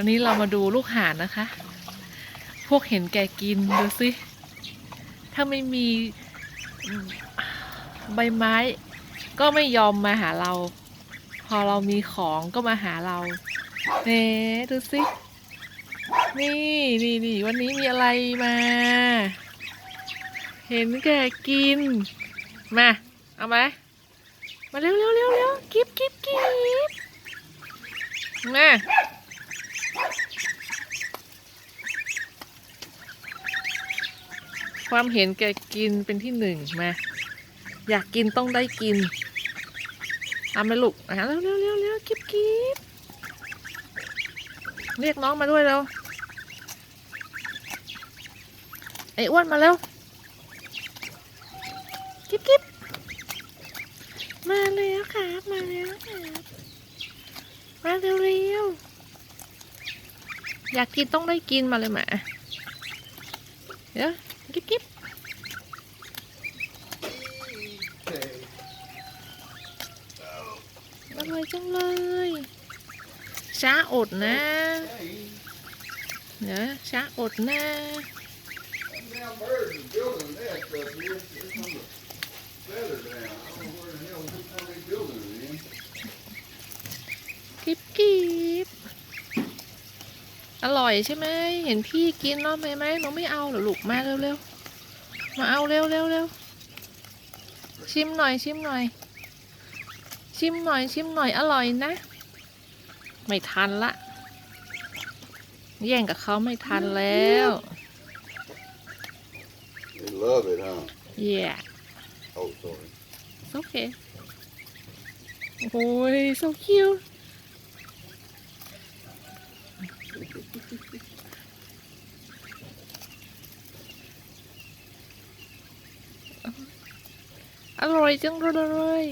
วันนี้เรามาดูลูกห่านนะคะ พวกเห็นแก่กินดูสิ ถ้าไม่มีใบไม้ ก็ไม่ยอมมาหาเรา พอเรามีของก็มาหาเราเน่ดูสิ นี่นี่นี่วันนี้มีอะไรมา เห็นแก่กิน มา เอาไหมมาเร็วเร็วเร็วเร็วกิบกิบกิบมา ความเห็นแก่กินเป็นที่หนึ่งมาอยากกินต้องได้กินเอาไหมลูกอะเร็วเร็วเร็วเร็วกิบกิบเรียกน้องมาด้วยเร็วไอ้อ้วนมาเร็วกิบกิบมาแล้วครับมาแล้วครับมาเร็วเร็วอยากกินต้องได้กินมาเลยหมาเดี๋ยว กิบกิบอร่อยจังเลยช้า อดนะเดี๋ยวช้าอดนะ Damn birds is building a nest up here. It's on the feather down. I don't know where the hell, which one they building it in. กิบกิบอร่อยใช่ไหมเห็นพี่กินเนาะไหมไหมหนูไม่เอาเหรอลูกมาเร็วๆมาเอาเร็วเร็วเร็วชิมหน่อยชิมหน่อย ชิมหน่อยชิมหน่อยอร่อยนะ ไม่ทันละแย่งกับเขาไม่ทันแล้ว They love it, huh? yeah Oh, sorry. It's okay. โอ้ย so cute อร่อยจังเลย